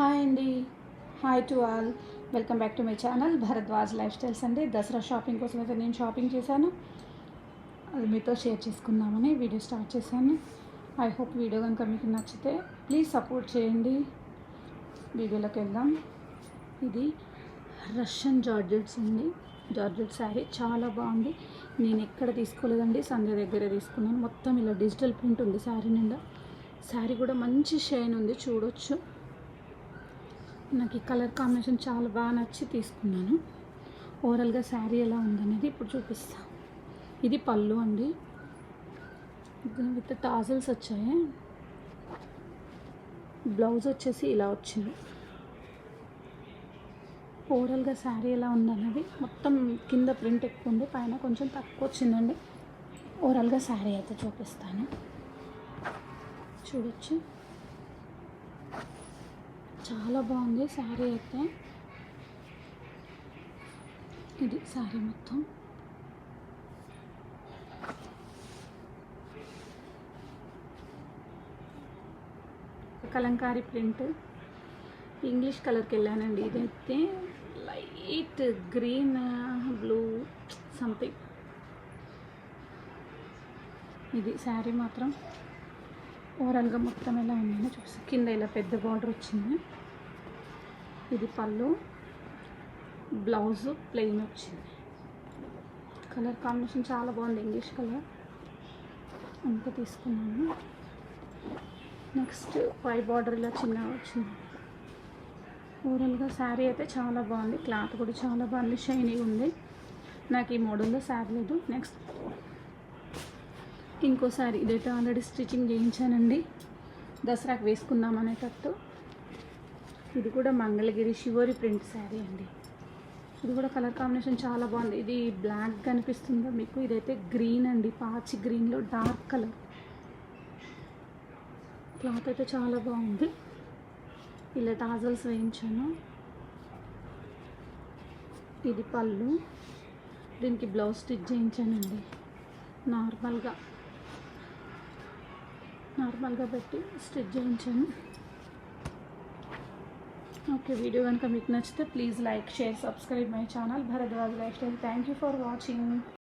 Hi అండి. Hi to all. Welcome back to my channel Bharadwaj lifestyles అండి. Dasara shopping కోసం అయితే నేను షాపింగ్ చేశాను. అది మీతో షేర్ చేసుకుందామని వీడియో స్టార్ట్ చేశాను. ఐ హోప్ వీడియో కనుక మీకు నచ్చితే ప్లీజ్ సపోర్ట్ చేయండి. వీడియోలోకి వెళ్దాం. ఇది రష్యన్ జార్జెట్స్ అండి. జార్జెట్ శారీ చాలా బాగుంది. నేను ఎక్కడ తీసుకోలేదండి. సంధ్య దగ్గర తీసుకున్నాను. మొత్తం ఇలా డిజిటల్ ప్రింట్ ఉంది శారీ నిండా. శారీ కూడా మంచి షైన్ ఉంది. చూడొచ్చు. నాకు ఈ కలర్ కాంబినేషన్ చాలా బాగా నచ్చి తీసుకున్నాను. ఓవరాల్గా శారీ ఎలా ఉందనేది ఇప్పుడు చూపిస్తా. ఇది పళ్ళు అండి. విత్ టాజల్స్ వచ్చాయి. బ్లౌజ్ వచ్చేసి ఇలా వచ్చింది. ఓవరాల్గా శారీ ఎలా ఉందన్నది మొత్తం కింద ప్రింట్ ఎక్కువ ఉంది పైన కొంచెం తక్కువ వచ్చిందండి. ఓవరాల్గా శారీ అయితే చూపిస్తాను. చూడొచ్చు. చాలా బాగుంది శారీ అయితే. ఇది శారీ మొత్తం. కలంకారీ ప్రింట్. ఇంగ్లీష్ కలర్కి వెళ్ళానండి ఇదైతే. Light green blue something. ఇది శారీ మాత్రం. ఓవరాల్గా మొత్తం ఎలా ఉన్నాయో చూసి. కింద ఇలా పెద్ద బార్డర్ వచ్చింది. ఇది పళ్ళు బ్లౌజ్ ప్లెయిన్ వచ్చింది. కలర్ కాంబినేషన్ చాలా బాగుంది ఇంగ్లీష్ కలర్ అంతా తీసుకున్నాను. నెక్స్ట్ పై బార్డర్ ఇలా చిన్నగా వచ్చింది. ఓవరాల్గా శారీ అయితే చాలా బాగుంది క్లాత్ కూడా చాలా బాగుంది షైనీగా ఉంది. నాకు ఈ మోడల్లో శారీ లేదు. నెక్స్ట్ ఇంకోసారి ఇదైతే ఆల్రెడీ స్టిచ్చింగ్ చేయించానండి. దసరాకు వేసుకుందాం అనేటట్టు. ఇది కూడా మంగళగిరి శివరి ప్రింట్ శారీ అండి. ఇది కూడా కలర్ కాంబినేషన్ చాలా బాగుంది. ఇది బ్లాక్ కనిపిస్తుందో మీకు. ఇదైతే గ్రీన్ అండి. పాచి గ్రీన్లో డార్క్ కలర్. క్లాత్ అయితే చాలా బాగుంది. ఇలా టాజల్స్ వేయించాను. ఇది పళ్ళు. దీనికి బ్లౌజ్ స్టిచ్ చేయించానండి. నార్మల్గా. నార్మల్గా పెట్టి స్టిచ్ చేయించాను. ఓకే వీడియో కనుక మీకు నచ్చితే please like share subscribe my channel. Bharadwaj lifestyle. Thank you for watching.